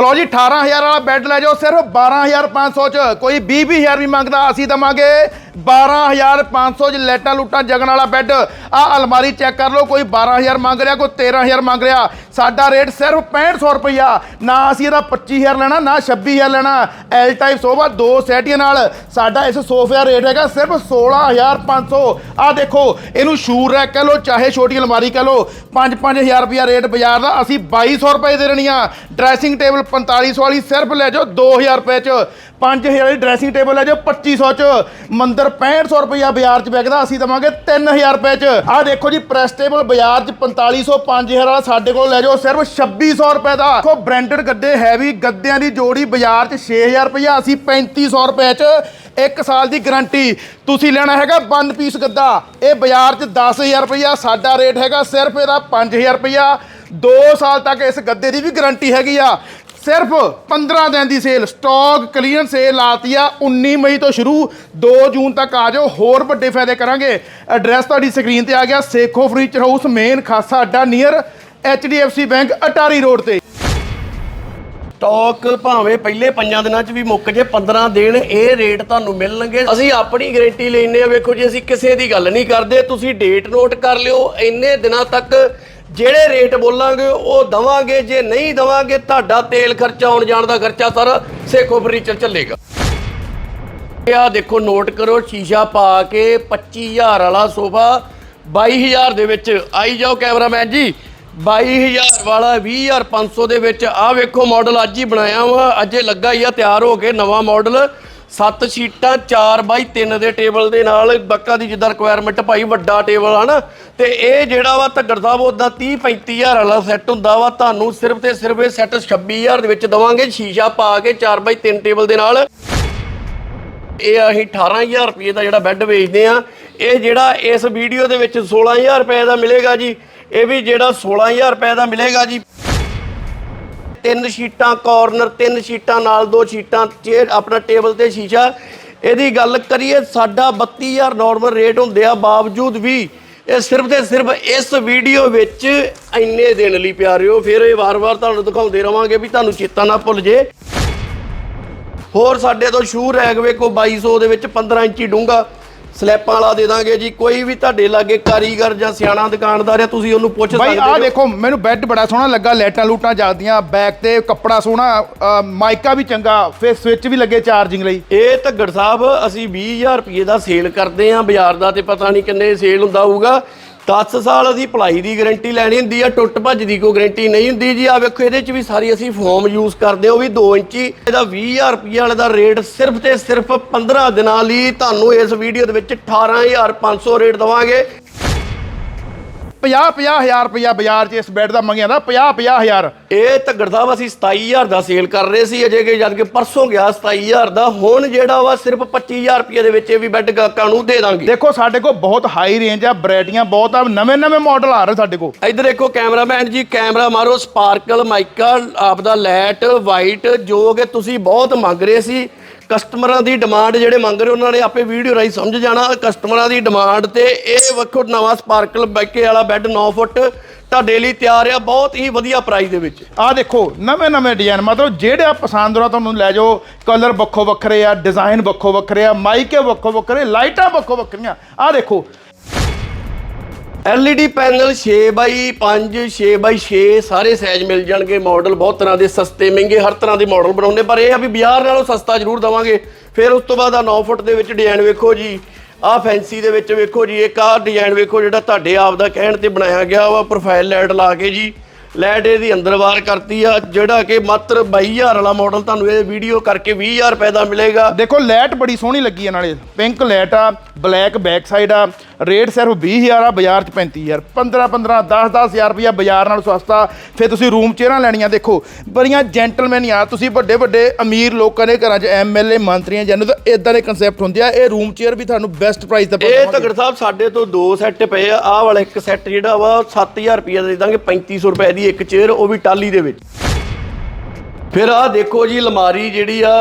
ਚਲੋ ਜੀ 18000 ਵਾਲਾ ਬੈੱਡ ਲੈ ਜਾਓ, ਸਿਰਫ 12500 ਚ। ਕੋਈ 20000 ਵੀ ਮੰਗਦਾ, ਅਸੀਂ ਦਵਾਂਗੇ। 12500 ਚ ਲੈਟਾਂ ਲੂਟਾਂ ਜਗਣ ਵਾਲਾ ਬੈੱਡ। ਆ ਅਲਮਾਰੀ ਚੈੱਕ ਕਰ ਲਓ, ਕੋਈ 12000 ਮੰਗ ਰਿਹਾ, ਕੋਈ 13000 ਮੰਗ ਰਿਹਾ। ਸਾਡਾ ਰੇਟ ਸਿਰਫ 6500 ਰੁਪਈਆ। ਨਾ ਅਸੀਂ ਇਹਦਾ 25000 ਲੈਣਾ, ਨਾ 26000 ਲੈਣਾ। ਐਲ ਟਾਈਪ ਸੋਫਾ, ਦੋ ਸੈਟੀਆਂ ਨਾਲ। ਸਾਡਾ ਇਸ ਸੋਫੇ ਦਾ ਰੇਟ ਹੈਗਾ ਸਿਰਫ 16500 ਆ ਦੇਖੋ, ਇਹਨੂੰ ਸ਼ੂਰ ਰੈਕ ਕਹ ਲਓ, ਚਾਹੇ ਛੋਟੀ ਅਲਮਾਰੀ ਕਹ ਲਓ। 5-5000 ਰੁਪਈਆ ਰੇਟ ਬਾਜ਼ਾਰ ਦਾ, ਅਸੀਂ 2200 ਰੁਪਏ ਦੇ ਦੇਣੀ ਆ। ਡਰੈਸਿੰਗ ਟੇਬਲ 4500 ਵਾਲੀ ਸਿਰਫ ਲੈ ਜਾਓ 2000 ਰੁਪਏ ਚ। 5000 ਵਾਲੀ ਡਰੈਸਿੰਗ ਟੇਬਲ ਲੈ ਜਾਓ 2500 ਚ। ਮੰਦਰ 6500 ਰੁਪਇਆ ਬਾਜ਼ਾਰ ਚ ਵਿਕਦਾ ਅਸੀਂ ਦਵਾਂਗੇ 3000 ਰੁਪਏ ਚ। ਆਹ ਦੇਖੋ ਜੀ ਪ੍ਰੈਸਟੇਬਲ ਬਾਜ਼ਾਰ ਚ 4500 5000 ਵਾਲਾ ਸਾਡੇ ਕੋਲ ਲੈ ਜਾਓ, ਸਿਰਫ 2600 ਰੁਪਏ ਦਾ। ਦੇਖੋ ਬ੍ਰਾਂਡਡ ਗੱਦੇ ਹੈਵੀ ਗੱਦਿਆਂ ਦੀ ਜੋੜੀ ਬਾਜ਼ਾਰ ਚ 6000 ਰੁਪਈਆ, ਅਸੀਂ 3500 ਰੁਪਏ ਚ ਇੱਕ ਸਾਲ ਦੀ ਗਾਰੰਟੀ ਤੁਸੀਂ ਲੈਣਾ ਹੈਗਾ ਵਨ ਪੀਸ ਗੱਦਾ। ਇਹ ਬਾਜ਼ਾਰ 'ਚ 10000 ਰੁਪਈਆ, ਸਾਡਾ ਰੇਟ ਹੈਗਾ ਸਿਰਫ ਇਹਦਾ 5000 ਰੁਪਈਆ। 2 ਸਾਲ ਤੱਕ ਇਸ ਗੱਦੇ ਦੀ ਵੀ ਗਾਰੰਟੀ ਹੈਗੀ ਆ। ਸਿਰਫ 15 ਦਿਨ ਦੀ ਸੇਲ ਸਟਾਕ ਕਲੀਅਰ ਸੇਲ ਲਾਤੀ ਆ 19 ਮਈ ਤੋਂ ਸ਼ੁਰੂ 2 ਜੂਨ ਤੱਕ ਆ ਜਾਓ, ਹੋਰ ਵੱਡੇ ਫਾਇਦੇ ਕਰਾਂਗੇ। ਐਡਰੈਸ ਤੁਹਾਡੀ ਸਕਰੀਨ ਤੇ ਆ ਗਿਆ, Sekhon furniture house main Khasa ਅੱਡਾ near HDFC bank Attari road ਤੇ। ਸਟਾਕ ਭਾਵੇਂ ਪਹਿਲੇ ਪੰਜਾਂ ਦਿਨਾਂ 'ਚ ਵੀ ਮੁੱਕ ਜੇ 15 ਦਿਨ ਇਹ ਰੇਟ ਤੁਹਾਨੂੰ ਮਿਲਣਗੇ। ਅਸੀਂ ਆਪਣੀ ਗਾਰੰਟੀ ਲੈਨੇ ਆ ਵੇਖੋ ਜੀ, ਅਸੀਂ ਕਿਸੇ ਦੀ ਗੱਲ ਨਹੀਂ ਕਰਦੇ। ਤੁਸੀਂ ਡੇਟ ਨੋਟ ਕਰ ਲਿਓ, ਇੰਨੇ ਦਿਨਾਂ ਤੱਕ ਜਿਹੜੇ ਰੇਟ ਬੋਲਾਂਗੇ, ਉਹ ਦਵਾਂਗੇ, ਜੇ ਨਹੀਂ ਦਵਾਂਗੇ, ਤੁਹਾਡਾ ਤੇਲ ਖਰਚਾ ਆਉਣ ਜਾਣ ਦਾ ਖਰਚਾ ਸਾਰਾ ਸੇਖੋ ਫਰਨੀਚਰ ਚੱਲੇਗਾ। ਇਹ ਆ ਦੇਖੋ, ਨੋਟ ਕਰੋ, ਸ਼ੀਸ਼ਾ ਪਾ ਕੇ 25000 ਵਾਲਾ ਸੋਫਾ 22000 ਦੇ ਵਿੱਚ ਆਈ ਜਾਓ ਕੈਮਰਾਮੈਨ ਜੀ। 22000 ਵਾਲਾ 20500 ਦੇ ਵਿੱਚ ਆ ਵੇਖੋ ਮਾਡਲ ਅੱਜ ਹੀ ਬਣਾਇਆ ਵਾ, ਅਜੇ ਲੱਗਾ ਹੀ ਆ, ਤਿਆਰ ਹੋ ਕੇ ਨਵਾਂ ਮਾਡਲ ਸੱਤ ਸ਼ੀਟਾਂ 4 ਬਾਈ 3 ਦੇ ਟੇਬਲ ਦੇ ਨਾਲ ਬੱਕਾ ਦੀ ਜਿੱਦਾਂ ਰਿਕੁਆਇਰਮੈਂਟ ਭਾਈ ਵੱਡਾ ਟੇਬਲ ਆ ਨਾ, ਤੇ ਇਹ ਜਿਹੜਾ ਵਾ ਧੱਗੜ ਸਾਹਿਬ ਉਦਾਂ 30 35000 ਵਾਲਾ ਸੈੱਟ ਹੁੰਦਾ ਵਾ। ਤੁਹਾਨੂੰ ਸਿਰਫ ਤੇ ਸਿਰਫ ਇਹ ਸੈੱਟ 26000 ਦੇ ਵਿੱਚ ਦਵਾਂਗੇ, ਸ਼ੀਸ਼ਾ ਪਾ ਕੇ 4 ਬਾਈ 3 ਟੇਬਲ ਦੇ ਨਾਲ। ਇਹ ਅਸੀਂ 18000 ਰੁਪਏ ਦਾ ਜਿਹੜਾ ਬੈੱਡ ਵੇਚਦੇ ਆ। ਇਹ ਜਿਹੜਾ ਇਸ ਵੀਡੀਓ ਦੇ ਵਿੱਚ 16000 ਰੁਪਏ ਦਾ ਮਿਲੇਗਾ ਜੀ, ਇਹ ਵੀ ਜਿਹੜਾ 16000 ਰੁਪਏ ਦਾ ਮਿਲੇਗਾ ਜੀ। ਤਿੰਨ ਸ਼ੀਟਾਂ ਕਾਰਨਰ ਤਿੰਨ ਸ਼ੀਟਾਂ, ਨਾਲ ਦੋ ਸ਼ੀਟਾਂ ਚੇਅਰ ਆਪਣਾ ਟੇਬਲ ਤੇ ਸ਼ੀਸ਼ਾ। ਇਹਦੀ ਗੱਲ ਕਰੀਏ, ਸਾਡਾ 32000 ਨਾਰਮਲ ਰੇਟ ਹੁੰਦੇ ਆ, ਬਾਵਜੂਦ ਵੀ ਇਹ ਸਿਰਫ ਤੇ ਸਿਰਫ ਇਸ ਵੀਡੀਓ ਵਿੱਚ ਇੰਨੇ ਦਿਨ ਲਈ ਪਿਆਰਿਓ ਫਿਰ ਇਹ ਵਾਰ-ਵਾਰ ਤੁਹਾਨੂੰ ਦਿਖਾਉਂਦੇ ਰਵਾਂਗੇ ਵੀ ਤੁਹਾਨੂੰ ਚੇਤਾ ਨਾ ਭੁੱਲ ਜੇ। ਹੋਰ ਸਾਡੇ ਤੋਂ ਸ਼ੂ ਰੈਗ ਵੇਖੋ 2200 ਦੇ ਵਿੱਚ 15 ਇੰਚੀ ਡੂੰਗਾ ਸਲੈਪਾਂ ਵਾਲਾ ਦੇ ਦਾਂਗੇ ਜੀ ਕੋਈ ਵੀ ਤੁਹਾਡੇ ਲਾਗੇ ਕਾਰੀਗਰ ਜਾਂ ਸਿਆਣਾ ਦੁਕਾਨਦਾਰ ਹੈ ਤੁਸੀਂ ਉਹਨੂੰ ਪੁੱਛ ਬਾਈ ਸਕਦੇ ਆਹ ਹੋ। ਦੇਖੋ ਮੈਨੂੰ ਬੈੱਡ ਬੜਾ ਸੋਹਣਾ ਲੱਗਾ ਲਾਈਟਾਂ ਲੂਟਾਂ ਜਗਦੀਆਂ ਬੈਕ ਤੇ ਕੱਪੜਾ ਸੋਹਣਾ ਮਾਈਕਾ ਵੀ ਚੰਗਾ ਫਿਰ ਸਵਿਚ ਵੀ ਲੱਗੇ ਚਾਰਜਿੰਗ ਲਈ। ਇਹ ਧੱਗੜ ਸਾਹਿਬ ਅਸੀਂ 20000 ਰੁਪਏ ਦਾ ਸੇਲ ਕਰਦੇ ਆਂ ਬਾਜ਼ਾਰ ਦਾ ਤੇ ਪਤਾ ਨਹੀਂ ਕਿੰਨੇ ਸੇਲ ਹੁੰਦਾ ਹੋਊਗਾ। 10 ਸਾਲ ਅਸੀਂ ਭਲਾਈ ਦੀ ਗਾਰੰਟੀ ਲੈਣੀ ਹੁੰਦੀ ਆ, ਟੁੱਟ ਭੱਜ ਦੀ ਕੋਈ ਗਾਰੰਟੀ ਨਹੀਂ ਹੁੰਦੀ ਜੀ। ਆ ਵੇਖੋ, ਇਹਦੇ ਚ ਵੀ ਸਾਰੀ ਅਸੀਂ ਫੋਮ ਯੂਜ਼ ਕਰਦੇ ਹਾਂ, ਉਹ ਵੀ 2 ਇੰਚੀ। ਇਹਦਾ 20000 ਰੁਪਏ ਵਾਲੇ ਦਾ ਰੇਟ ਸਿਰਫ ਤੇ ਸਿਰਫ 15 ਦਿਨਾਂ ਲਈ ਤੁਹਾਨੂੰ ਇਸ ਵੀਡੀਓ ਦੇ ਵਿੱਚ 18500 ਰੇਟ ਦਵਾਂਗੇ। 50 50000 ਰੁਪਇਆ ਬਾਜ਼ਾਰ 'ਚ ਇਸ ਬੈੱਡ ਦਾ ਮੰਗਿਆ ਦਾ 50 50000 ਇਹ ਧੱਗੜ ਸਾਹਿਬ ਅਸੀਂ 27000 ਦਾ ਸੇਲ ਕਰ ਰਹੇ ਸੀ ਅਜੇ ਕਿ ਜਦ ਕਿ ਪਰਸੋਂ ਗਿਆ 27000 ਦਾ ਹੁਣ ਜਿਹੜਾ ਵਾ ਸਿਰਫ 25000 ਰੁਪਏ ਦੇ ਵਿੱਚ ਇਹ ਵੀ ਬੈੱਡ ਗਾਹਕਾਂ ਨੂੰ ਦੇ ਦਾਂਗੇ। ਦੇਖੋ ਸਾਡੇ ਕੋਲ ਬਹੁਤ ਹਾਈ ਰੇਂਜ ਆ ਵੈਰਾਈਟੀਆਂ ਬਹੁਤ ਆ ਨਵੇਂ ਨਵੇਂ ਮਾਡਲ ਆ ਰਹੇ ਸਾਡੇ ਕੋਲ। ਇੱਧਰ ਦੇਖੋ ਕੈਮਰਾਮੈਨ ਜੀ ਕੈਮਰਾ ਮਾਰੋ ਸਪਾਰਕਲ ਮਾਈਕਾ ਆਪਦਾ ਲਾਈਟ ਵਾਈਟ ਜੋ ਕਿ ਤੁਸੀਂ ਬਹੁਤ ਮੰਗ ਰਹੇ ਸੀ। ਕਸਟਮਰਾਂ ਦੀ ਡਿਮਾਂਡ ਜਿਹੜੇ ਮੰਗ ਰਹੇ, ਉਹਨਾਂ ਨੇ ਆਪੇ ਵੀਡੀਓ ਰਾਹੀਂ ਸਮਝ ਜਾਣਾ। ਕਸਟਮਰਾਂ ਦੀ ਡਿਮਾਂਡ ਤੇ ਇਹ ਵੱਖੋ, ਨਵਾਂ ਸਪਾਰਕਲ ਬੈਕੇ ਵਾਲਾ ਬੈੱਡ 9 ਫੁੱਟ ਤੁਹਾਡੇ ਲਈ ਤਿਆਰ ਆ, ਬਹੁਤ ਹੀ ਵਧੀਆ ਪ੍ਰਾਈਸ ਦੇ ਵਿੱਚ। ਆ ਦੇਖੋ ਨਵੇਂ ਨਵੇਂ ਡਿਜ਼ਾਈਨ ਮਤਲਬ ਜਿਹੜਾ ਪਸੰਦ ਆ ਤੁਹਾਨੂੰ ਲੈ ਜਾਓ ਕਲਰ ਵੱਖੋ ਵੱਖਰੇ ਆ ਡਿਜ਼ਾਈਨ ਵੱਖੋ ਵੱਖਰੇ ਆ ਮਾਈਕੇ ਵੱਖੋ ਵੱਖਰੇ ਲਾਈਟਾਂ ਵੱਖੋ ਵੱਖਰੀਆਂ ਆ ਦੇਖੋ LED ਪੈਨਲ 6x5 6x6 ਸਾਰੇ ਸਾਈਜ਼ ਮਿਲ ਜਾਣਗੇ। ਮਾਡਲ ਬਹੁਤ ਤਰ੍ਹਾਂ ਦੇ ਸਸਤੇ, ਮਹਿੰਗੇ, ਹਰ ਤਰ੍ਹਾਂ ਦੇ ਮਾਡਲ ਬਣਾਉਂਦੇ। ਪਰ ਇਹ ਆ ਵੀ ਬਾਜ਼ਾਰ ਨਾਲੋਂ ਸਸਤਾ ਜ਼ਰੂਰ ਦਵਾਂਗੇ। ਫਿਰ ਉਸ ਤੋਂ ਬਾਅਦ ਆ 9 ਫੁੱਟ ਦੇ ਵਿੱਚ ਡਿਜ਼ਾਈਨ ਵੇਖੋ ਜੀ। ਆਹ ਫੈਂਸੀ ਦੇ ਵਿੱਚ ਵੇਖੋ ਜੀ। ਇੱਕ ਆਹ ਡਿਜ਼ਾਈਨ ਵੇਖੋ ਜਿਹੜਾ ਤੁਹਾਡੇ ਆਪ ਦਾ ਕਹਿਣ ਤੇ ਬਣਾਇਆ ਗਿਆ ਵਾ ਪ੍ਰੋਫਾਈਲ ਲਾਈਟ ਲਾ ਕੇ ਜੀ। ਲਾਈਟ ਇਹਦੀ ਅੰਦਰ ਬਾਹਰ ਕਰਤੀ ਆ ਜਿਹੜਾ ਕਿ ਮਾਤਰ 22000 ਵਾਲਾ ਮਾਡਲ ਤੁਹਾਨੂੰ ਇਹ ਵੀਡੀਓ ਕਰਕੇ 20000 ਰੁਪਏ ਦਾ ਮਿਲੇਗਾ। ਦੇਖੋ ਲਾਈਟ ਬੜੀ ਸੋਹਣੀ ਲੱਗੀ ਆ ਨਾਲੇ। ਪਿੰਕ ਲਾਈਟ ਆ ਬਲੈਕ ਬੈਕ ਸਾਈਡ ਆ ਰੇਟ ਸਿਰਫ 20000 ਆ ਬਾਜ਼ਾਰ 'ਚ 35000 15 15 10 10000 ਰੁਪਇਆ ਬਾਜ਼ਾਰ ਨਾਲੋਂ ਸਸਤਾ। ਫਿਰ ਤੁਸੀਂ ਰੂਮ ਚੇਅਰਾਂ ਲੈਣੀਆਂ ਦੇਖੋ ਬੜੀਆਂ ਜੈਂਟਲਮੈਨ ਯਾਰ ਤੁਸੀਂ ਵੱਡੇ ਵੱਡੇ ਅਮੀਰ ਲੋਕਾਂ ਦੇ ਘਰਾਂ 'ਚ ਐਮਐਲਏ ਮੰਤਰੀਆਂ ਜਨ ਤਾਂ ਇਦਾਂ ਦੇ ਕਨਸੈਪਟ ਹੁੰਦੇ ਆ ਇਹ ਰੂਮ ਚੇਅਰ ਵੀ ਤੁਹਾਨੂੰ ਬੈਸਟ ਪ੍ਰਾਈਸ ਤੇ ਇਹ ਤਗੜ ਸਾਹਿਬ ਸਾਡੇ ਤੋਂ ਦੋ ਸੈੱਟ ਪਏ ਆ ਆਹ ਵਾਲਾ ਇੱਕ ਸੈੱਟ ਜਿਹੜਾ ਵਾ 7000 ਰੁਪਏ ਦਾ ਦੇ ਦਾਂਗੇ 3500 ਰੁਪਏ ਦੀ ਇੱਕ ਚੇਅਰ ਉਹ ਵੀ ਟਾਲੀ ਦੇ ਵਿੱਚ। ਫਿਰ ਆਹ ਦੇਖੋ ਜੀ, ਅਲਮਾਰੀ ਜਿਹੜੀ ਆ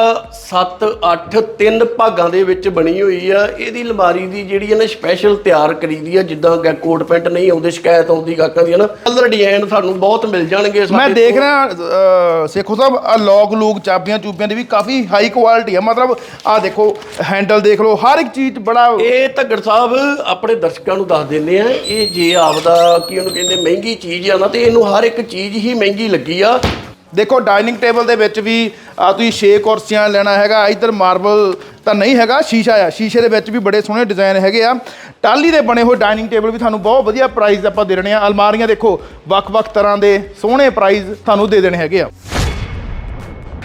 7 8 ਤਿੰਨ ਭਾਗਾਂ ਦੇ ਵਿੱਚ ਬਣੀ ਹੋਈ ਆ। ਇਹਦੀ ਅਲਮਾਰੀ ਦੀ ਜਿਹੜੀ ਆ ਨਾ ਸਪੈਸ਼ਲ ਤਿਆਰ ਕਰੀਦੀ ਆ ਜਿੱਦਾਂ ਕਿ ਕੋਟ ਪੈਂਟ ਨਹੀਂ ਆਉਂਦੇ ਸ਼ਿਕਾਇਤ ਆਉਂਦੀ ਗਾਹਕਾਂ ਦੀ ਨਾ। ਕਲਰ ਡਿਜ਼ਾਈਨ ਤੁਹਾਨੂੰ ਬਹੁਤ ਮਿਲ ਜਾਣਗੇ ਮੈਂ ਦੇਖ। ਰਿਹਾ ਸੇਖੋ ਸਾਹਿਬ ਆ ਲੌਕ ਲੂਕ ਚਾਬੀਆਂ ਚੂਬੀਆਂ ਦੀ ਵੀ ਕਾਫੀ ਹਾਈ ਕੁਆਲਿਟੀ ਹੈ ਮਤਲਬ ਆ ਦੇਖੋ ਹੈਂਡਲ ਦੇਖ ਲਓ ਹਰ ਇੱਕ ਚੀਜ਼ ਬੜਾ ਇਹ ਧੱਗੜ ਸਾਹਿਬ ਆਪਣੇ ਦਰਸ਼ਕਾਂ ਨੂੰ ਦੱਸ ਦਿੰਦੇ ਆ ਇਹ ਜੇ ਆਪਦਾ ਕੀ ਉਹਨੂੰ ਕਹਿੰਦੇ ਮਹਿੰਗੀ ਚੀਜ਼ ਆ ਨਾ ਤੇ ਇਹਨੂੰ ਹਰ ਇੱਕ ਚੀਜ਼ ਹੀ ਮਹਿੰਗੀ ਲੱਗੀ ਆ। ਦੇਖੋ ਡਾਈਨਿੰਗ ਟੇਬਲ ਦੇ ਵਿੱਚ ਵੀ ਤੁਸੀਂ 6 ਕੁਰਸੀਆਂ ਲੈਣਾ ਹੈਗਾ ਇਧਰ ਮਾਰਬਲ ਤਾਂ ਨਹੀਂ ਹੈਗਾ, ਸ਼ੀਸ਼ਾ ਆ। ਸ਼ੀਸ਼ੇ ਦੇ ਵਿੱਚ ਵੀ ਬੜੇ ਸੋਹਣੇ ਡਿਜ਼ਾਈਨ ਹੈਗੇ ਆ। ਟਾਲੀ ਦੇ ਬਣੇ ਹੋਏ ਡਾਈਨਿੰਗ ਟੇਬਲ ਵੀ ਤੁਹਾਨੂੰ ਬਹੁਤ ਵਧੀਆ ਪ੍ਰਾਈਸ ਆਪਾਂ ਦੇ ਰਹੇ ਆ। ਅਲਮਾਰੀਆਂ ਦੇਖੋ, ਵੱਖ-ਵੱਖ ਤਰ੍ਹਾਂ ਦੇ ਸੋਹਣੇ ਪ੍ਰਾਈਸ ਤੁਹਾਨੂੰ ਦੇ ਦੇਣੇ ਹੈਗੇ ਆ।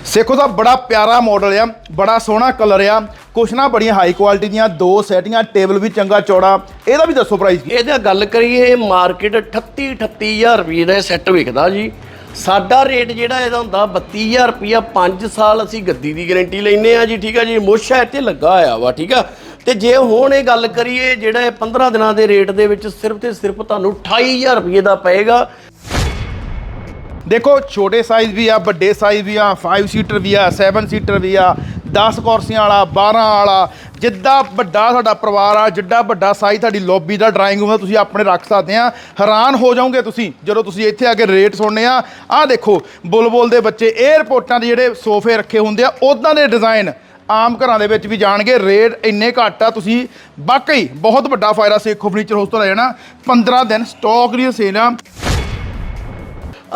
ਸੇਖੋ ਦਾ ਬੜਾ ਪਿਆਰਾ ਮਾਡਲ ਆ, ਬੜਾ ਸੋਹਣਾ ਕਲਰ ਆ। ਕੁਛ ਨਾ ਬੜੀਆਂ ਹਾਈ ਕੁਆਲਿਟੀ ਦੀਆਂ ਦੋ ਸੈਟੀਆਂ ਟੇਬਲ ਵੀ ਚੰਗਾ ਚੌੜਾ। ਇਹਦਾ ਵੀ ਦੱਸੋ ਪ੍ਰਾਈਸ ਕੀ? ਇਹਦਾ ਗੱਲ ਕਰੀਏ ਮਾਰਕੀਟ 38 38000 ਰੁਪਏ ਦਾ ਸੈੱਟ ਵਿਕਦਾ ਜੀ। ਸਾਡਾ ਰੇਟ ਜਿਹੜਾ ਇਹਦਾ ਹੁੰਦਾ 32000 ਰੁਪਇਆ 5 ਸਾਲ ਅਸੀਂ ਗੱਦੀ ਦੀ ਗਾਰੰਟੀ ਲੈਨੇ ਆ ਜੀ, ਠੀਕ ਆ ਜੀ, ਮੋਸ਼ਾ ਇੱਥੇ ਲੱਗਾ ਹੋਇਆ ਵਾ, ਠੀਕ ਆ। ਤੇ ਜੇ ਹੁਣ ਇਹ ਗੱਲ ਕਰੀਏ, ਜਿਹੜਾ ਇਹ 15 ਦਿਨਾਂ ਦੇ ਰੇਟ ਦੇ ਵਿੱਚ ਸਿਰਫ ਤੇ ਸਿਰਫ ਤੁਹਾਨੂੰ 28000 ਰੁਪਏ ਦਾ ਪਏਗਾ। ਦੇਖੋ, ਛੋਟੇ ਸਾਈਜ਼ ਵੀ ਆ, ਵੱਡੇ ਸਾਈਜ਼ ਵੀ ਆ 5 ਸੀਟਰ ਵੀ ਆ 7 ਸੀਟਰ ਵੀ ਆ 10 ਕੁਰਸੀਆਂ ਵਾਲਾ 12 ਵਾਲਾ ਜਿੱਦਾਂ ਵੱਡਾ ਤੁਹਾਡਾ ਪਰਿਵਾਰ ਆ, ਜਿੱਡਾ ਵੱਡਾ ਸਾਈਜ਼ ਤੁਹਾਡੀ ਲੌਬੀ ਦਾ ਡਰਾਇੰਗ ਰੂਮ ਦਾ ਤੁਸੀਂ ਆਪਣੇ ਰੱਖ ਸਕਦੇ ਆ। ਹੈਰਾਨ ਹੋ ਜਾਓਗੇ ਤੁਸੀਂ, ਜਦੋਂ ਤੁਸੀਂ ਇੱਥੇ ਆ ਕੇ ਰੇਟ ਸੁਣਨੇ ਆ। ਆਹ ਦੇਖੋ, ਬੁਲਬੁਲ ਦੇ ਬੱਚੇ 에ਅਰਪੋਰਟਾਂ ਦੇ ਜਿਹੜੇ ਸੋਫੇ ਰੱਖੇ ਹੁੰਦੇ ਆ ਉਦਾਂ ਦੇ ਡਿਜ਼ਾਈਨ ਆਮ ਘਰਾਂ ਦੇ ਵਿੱਚ ਵੀ ਜਾਣਗੇ। ਰੇਟ ਇੰਨੇ ਘੱਟ ਆ, ਤੁਸੀਂ ਵਾਕਈ ਬਹੁਤ ਵੱਡਾ ਫਾਇਦਾ ਸੇਖੋ ਫਰਨੀਚਰ ਹਾਊਸ ਤੋਂ ਲੈ ਜਾਣਾ। 15 ਦਿਨ ਸਟਾਕ ਦੀ ਸੇਲ ਆ।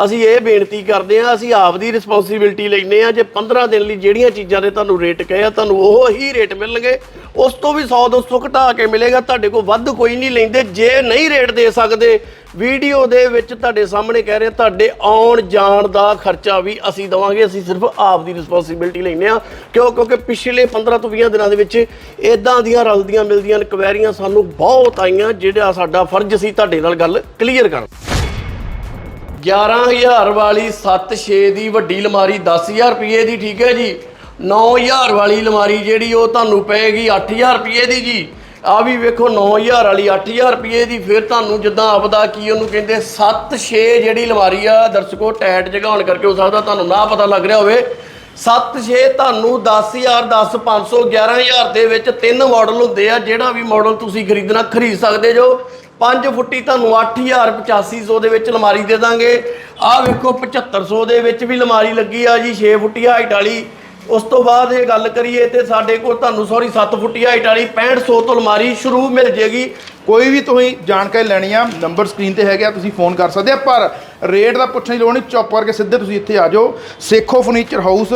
ਅਸੀਂ ਇਹ ਬੇਨਤੀ ਕਰਦੇ ਹਾਂ, ਅਸੀਂ ਆਪ ਦੀ ਰਿਸਪੌਂਸਿਬਿਲਟੀ ਲੈਂਦੇ ਹਾਂ ਜੇ 15 ਦਿਨ ਲਈ ਜਿਹੜੀਆਂ ਚੀਜ਼ਾਂ ਦੇ ਤੁਹਾਨੂੰ ਰੇਟ ਕਹੇ ਆ, ਤੁਹਾਨੂੰ ਉਹ ਹੀ ਰੇਟ ਮਿਲਣਗੇ, ਉਸ ਤੋਂ ਵੀ 100 200 ਘਟਾ ਕੇ ਮਿਲੇਗਾ, ਤੁਹਾਡੇ ਕੋਲ ਵੱਧ ਕੋਈ ਨਹੀਂ ਲੈਂਦੇ, ਜੇ ਨਹੀਂ ਰੇਟ ਦੇ ਸਕਦੇ, ਵੀਡੀਓ ਦੇ ਵਿੱਚ ਤੁਹਾਡੇ ਸਾਹਮਣੇ ਕਹਿ ਰਹੇ, ਤੁਹਾਡੇ ਆਉਣ ਜਾਣ ਦਾ ਖਰਚਾ ਵੀ ਅਸੀਂ ਦਵਾਂਗੇ, ਅਸੀਂ ਸਿਰਫ ਆਪ ਦੀ ਰਿਸਪੌਂਸਿਬਿਲਟੀ ਲੈਂਦੇ ਆ ਕਿਉਂ? ਕਿਉਂਕਿ ਪਿਛਲੇ 15 ਤੋਂ 20 ਦਿਨਾਂ ਦੇ ਵਿੱਚ ਇਦਾਂ ਦੀਆਂ ਰਲਦੀਆਂ ਮਿਲਦੀਆਂ ਇਨਕੁਆਇਰੀਆਂ ਸਾਨੂੰ ਬਹੁਤ ਆਈਆਂ, ਜਿਹੜਾ ਸਾਡਾ ਫਰਜ਼ ਸੀ ਤੁਹਾਡੇ ਨਾਲ ਗੱਲ ਕਲੀਅਰ ਕਰਨ। 11000 ਵਾਲੀ 7-6 ਦੀ ਵੱਡੀ ਅਲਮਾਰੀ 10000 ਰੁਪਏ ਦੀ, ਠੀਕ ਹੈ ਜੀ। 9000 ਵਾਲੀ ਅਲਮਾਰੀ ਜਿਹੜੀ, ਉਹ ਤੁਹਾਨੂੰ ਪਏਗੀ 8000 ਰੁਪਏ ਦੀ ਜੀ। ਆ ਵੀ ਵੇਖੋ 9000 ਵਾਲੀ 8000 ਰੁਪਏ ਦੀ, ਫਿਰ ਤੁਹਾਨੂੰ ਜਿੱਦਾਂ ਆਪਦਾ ਕੀ ਉਹਨੂੰ ਕਹਿੰਦੇ 7-6 ਜਿਹੜੀ ਅਲਮਾਰੀ ਆ, ਦਰਸ਼ਕੋ ਟੈਟ ਜਗ੍ਹਾ ਹੋਣ ਕਰਕੇ ਹੋ ਸਕਦਾ, ਤੁਹਾਨੂੰ ਨਾ ਪਤਾ ਲੱਗ ਰਿਹਾ ਹੋਵੇ। 7-6 ਤੁਹਾਨੂੰ 10000 10 500 11000 ਦੇ ਵਿੱਚ ਤਿੰਨ ਮਾਡਲ ਹੁੰਦੇ ਆ, ਜਿਹੜਾ ਵੀ ਮਾਡਲ ਤੁਸੀਂ ਖਰੀਦਣਾ, ਖਰੀਦ ਸਕਦੇ ਜੋ। 5 ਫੁੱਟੀ ਤੁਹਾਨੂੰ 8000 8500 ਦੇ ਵਿੱਚ ਅਲਮਾਰੀ ਦੇ ਦਾਂਗੇ। ਆਹ ਵੇਖੋ 7500 ਦੇ ਵਿੱਚ ਵੀ ਅਲਮਾਰੀ ਲੱਗੀ ਆ ਜੀ 6 ਫੁੱਟੀ ਹਾਈਟ ਵਾਲੀ। ਉਸ ਤੋਂ ਬਾਅਦ ਇਹ ਗੱਲ ਕਰੀਏ ਤੇ ਸਾਡੇ ਕੋਲ ਤੁਹਾਨੂੰ ਸੌਰੀ 7 ਫੁੱਟੀ ਹਾਈਟ ਵਾਲੀ 6500 ਤੋਂ ਅਲਮਾਰੀ ਸ਼ੁਰੂ ਮਿਲ ਜੇਗੀ। ਕੋਈ ਵੀ ਤੁਸੀਂ ਜਾਣਕਾਰੀ ਲੈਣੀ ਆ, ਨੰਬਰ ਸਕਰੀਨ ਤੇ ਹੈਗਾ ਤੁਸੀਂ ਫੋਨ ਕਰ ਸਕਦੇ ਆ, ਪਰ ਰੇਟ ਦਾ ਪੁੱਛਣ ਦੀ ਲੋੜ ਨਹੀਂ, ਚੁੱਪ ਕਰਕੇ ਸਿੱਧੇ ਤੁਸੀਂ ਇੱਥੇ ਆ ਜਾਓ। Sekhon furniture house,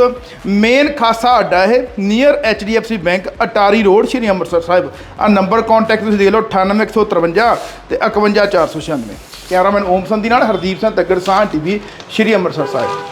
main Khasa ਅੱਡਾ ਇਹ near HDFC bank Attari road, Shri Amritsar Sahib. ਆ ਨੰਬਰ ਕੰਟੈਕਟ ਤੁਸੀਂ ਦੇਖ ਲਓ 98153 ਤੇ 51496 ਕੈਮਰਾਮੈਨ ਓਮ ਸੰਧੀ ਨਾਲ, ਹਰਦੀਪ ਸਿੰਘ ਤੱਗੜ ਸਾਹ ਟੀਵੀ, ਸ਼੍ਰੀ ਅੰਮ੍ਰਿਤਸਰ ਸਾਹਿਬ।